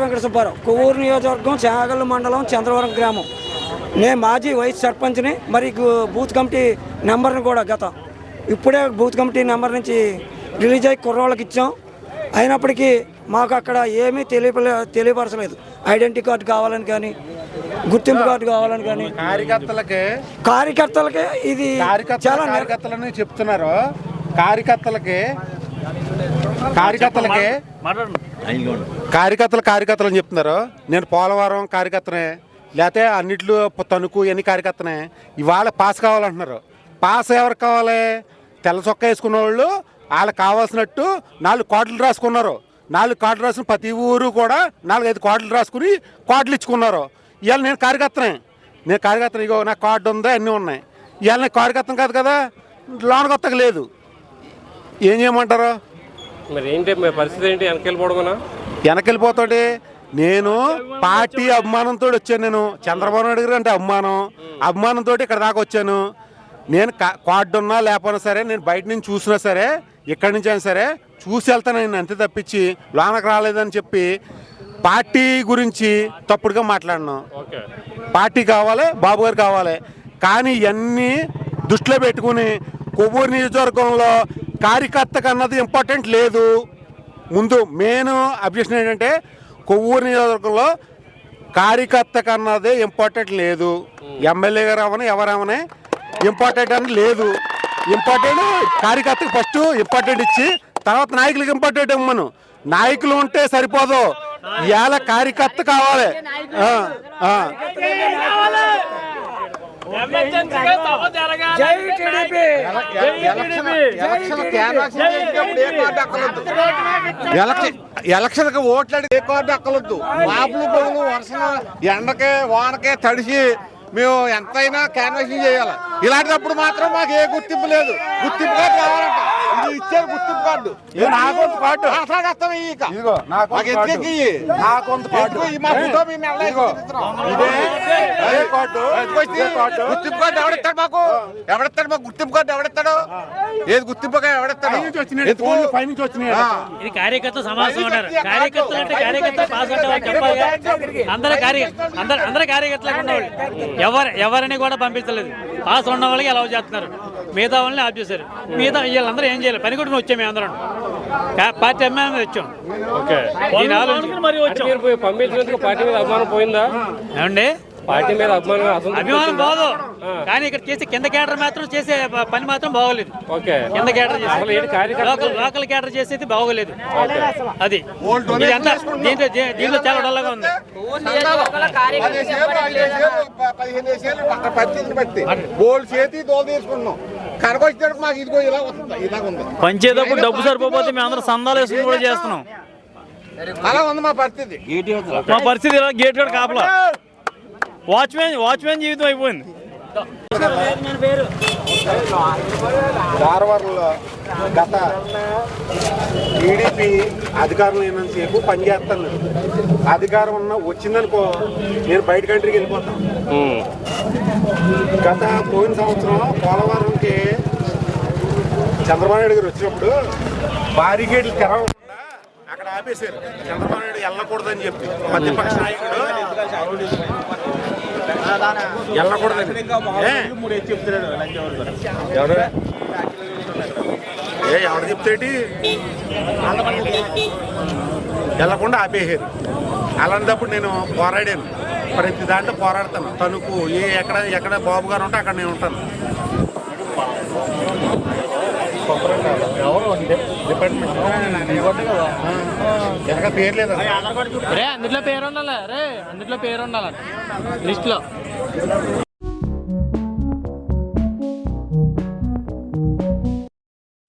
వెంకట సుబ్బారావు కొవ్వూరు నియోజకవర్గం చాగల్లు మండలం చంద్రవరం గ్రామం. నేను మాజీ వైస్ సర్పంచ్ని మరి బూత్ కమిటీ నెంబర్ని కూడా గత ఇప్పుడే బూత్ కమిటీ నెంబర్ నుంచి రిలీజ్ అయ్యి కుర్రోళ్ళకి ఇచ్చాం. అయినప్పటికీ మాకు అక్కడ ఏమీ తెలియపలే తెలియపరచలేదు. ఐడెంటిటీ కార్డు కావాలని కానీ గుర్తింపు కార్డు కావాలని కానీ. కార్యకర్తలకి కార్యకర్తలకి ఇది చాలా కార్యకర్తలని చెప్తున్నారు. కార్యకర్తలకి కార్యకర్తలకి కార్యకర్తలు కార్యకర్తలు అని చెప్తున్నారు. నేను పోలవరం కార్యకర్తనే లేకపోతే అన్నిట్లో తణుకు ఎన్ని కార్యకర్తనే ఇవాళ పాస్ కావాలంటున్నారు. పాస్ ఎవరికి కావాలి? తెల్ల చొక్కా వేసుకున్న వాళ్ళు వాళ్ళకి కావాల్సినట్టు నాలుగు కోట్లు రాసుకున్నారు. నాలుగు కోట్లు రాసుకుని ప్రతి ఊరు కూడా నాలుగైదు కోట్లు రాసుకుని కోట్లు ఇచ్చుకున్నారు. ఇవాళ నేను కార్యకర్తనే. నేను కార్యకర్తను. ఇగో నా కార్డు ఉందా? అన్నీ ఉన్నాయి. ఇవాళ నేను కార్యకర్తను కాదు కదా? లోన్ కొత్తగా లేదు. ఏం చేయమంటారు? మరి ఏంటి? పరిస్థితి ఏంటి? వెనకెళ్ళిపోవడమేనా వెనకెళ్ళిపోతాడు నేను పార్టీ అభిమానంతో వచ్చాను నేను. చంద్రబాబు నాయుడు గారు అంటే అభిమానం. అభిమానంతో ఇక్కడ దాకా వచ్చాను. నేను కార్డు ఉన్నా లేకపోయినా సరే నేను బయట నుంచి చూసినా సరే ఎక్కడి నుంచి అయినా సరే చూసి వెళ్తాను నేను అంతే తప్పించి లోనకు రాలేదని చెప్పి పార్టీ గురించి తప్పుడుగా మాట్లాడినాను ఓకే. పార్టీ కావాలి బాబు గారు కావాలి. కానీ ఇవన్నీ దృష్టిలో పెట్టుకుని కొవ్వూరు నియోజకవర్గంలో కార్యకర్తకు అన్నది ఇంపార్టెంట్ లేదు. ముందు మెయిన్ అబ్జెక్షన్ ఏంటంటే కొవ్వూరు నియోజకవర్గంలో కార్యకర్తకు అన్నది ఇంపార్టెంట్ లేదు. ఎమ్మెల్యే గారు అవని ఎవరవని ఇంపార్టెంట్ అని లేదు. ఇంపార్టెంట్ కార్యకర్తకు ఫస్ట్ ఇంపార్టెంట్ ఇచ్చి తర్వాత నాయకులకు ఇంపార్టెంట్ ఇవ్వమను నాయకులు ఉంటే సరిపోదు. ఇవాళ కార్యకర్త కావాలి. ఆ, ఆ. జై టీడీపీ. ఎలక్షన్ ఎలక్షన్కి ఓట్లాడి ఏ కార్డు అక్కలొద్దు. మాపులు పొగులు వర్షం ఎండకే వానకే తడిసి మేము ఎంతైనా క్యాన్వాసింగ్ చేయాలి. ఇలాంటప్పుడు మాత్రం మాకు ఏ గుర్తింపు లేదు. గుర్తింపు కార్డు కావాలంట. ఇది ఇచ్చారు గుర్తింపు కార్డు. నాకు కార్డు అసలు ఇక. మాకు కొంత ఈ మా ఫోటో మీ మెల్ల ఎత్తుకుతున్నాం. ఇదే గుర్తింపు కార్డు ఎవడిస్తాడు మాకు? ఎవడిస్తాడు మాకు గుర్తింపు కార్డు ఎవడిస్తాడు ఏది గుర్తింపు కార్డు. ఆ. ఇది కార్యకర్త సమావేశం అంటారు కార్యకర్తలు అంటే కార్యకర్తలు పాస్. అందరూ కార్య అందరు అందరూ కార్యకర్తలకు ఉన్నవాళ్ళు ఎవరు ఎవరిని కూడా పంపించలేదు. పాస్ ఉన్న వాళ్ళకి అలౌ చేస్తున్నారు. మిగతా వాళ్ళని ఆఫ్ చేశారు. మిగతా వీళ్ళందరూ ఏం చేయలేదు. పని కూడా వచ్చాం మేము అందరం. పార్టీ అమ్మాయి మీద వచ్చాం. ఓకే. పంపించినందుకు పార్టీ మీద అభిమానం పోయిందా? ఏమండి? పార్టీ మీద అభిమానం అభిమానం ఆ. కానీ ఇక్కడ చేసే కింద కేటర్ మాత్రం చేసే పని మాత్రం బాగోలేదు. ఓకే. కింద కేటర్ లోకల్ లోకల్ కేటర్ చేసేది బాగోలేదు. అది. ఇదంతా దీంట్లో దీంట్లో చాలా ఇలాగ ఉంది. పంచేటప్పుడు డబ్బు సరిపోతే మేము అందరం సందాలు వేసుకుని కూడా చేస్తున్నాం. అలా ఉంది మా పరిస్థితి. మా పరిస్థితి ఇలా గేట్ కూడా కాపలా. వాచ్మెన్ వాచ్మెన్ జీవితం అయిపోయింది. ధారవాడలో గత టీడీపీ అధికారం లేనంతసేపు పనిచేస్తాను అధికారం ఉన్న వచ్చిందనుకో నేను బయట కంట్రీకి వెళ్ళిపోతాను. గత పోయిన సంవత్సరం పోలవరంకి చంద్రబాబు నాయుడు గారు వచ్చినప్పుడు బారిగేట్లు తెరవకుండా అక్కడ ఆపేశారు. చంద్రబాబు నాయుడు వెళ్ళకూడదని చెప్పి ప్రతిపక్ష నాయకుడు ఎవరు? ఏ ఎవడు చెప్తేటి వెళ్ళకుండా ఆపేసారు అలాంటప్పుడు నేను పోరాడాను. ప్రతి దాంట్లో పోరాడతాను. తణుకు ఏ ఎక్కడ ఎక్కడ బాబు గారు ఉంటే అక్కడ నేను ఉంటాను. వెనక పేరు లేదా? రే అందులో పేరు ఉండాలి? రే అందులో పేరు ఉండాలి? లిస్ట్లో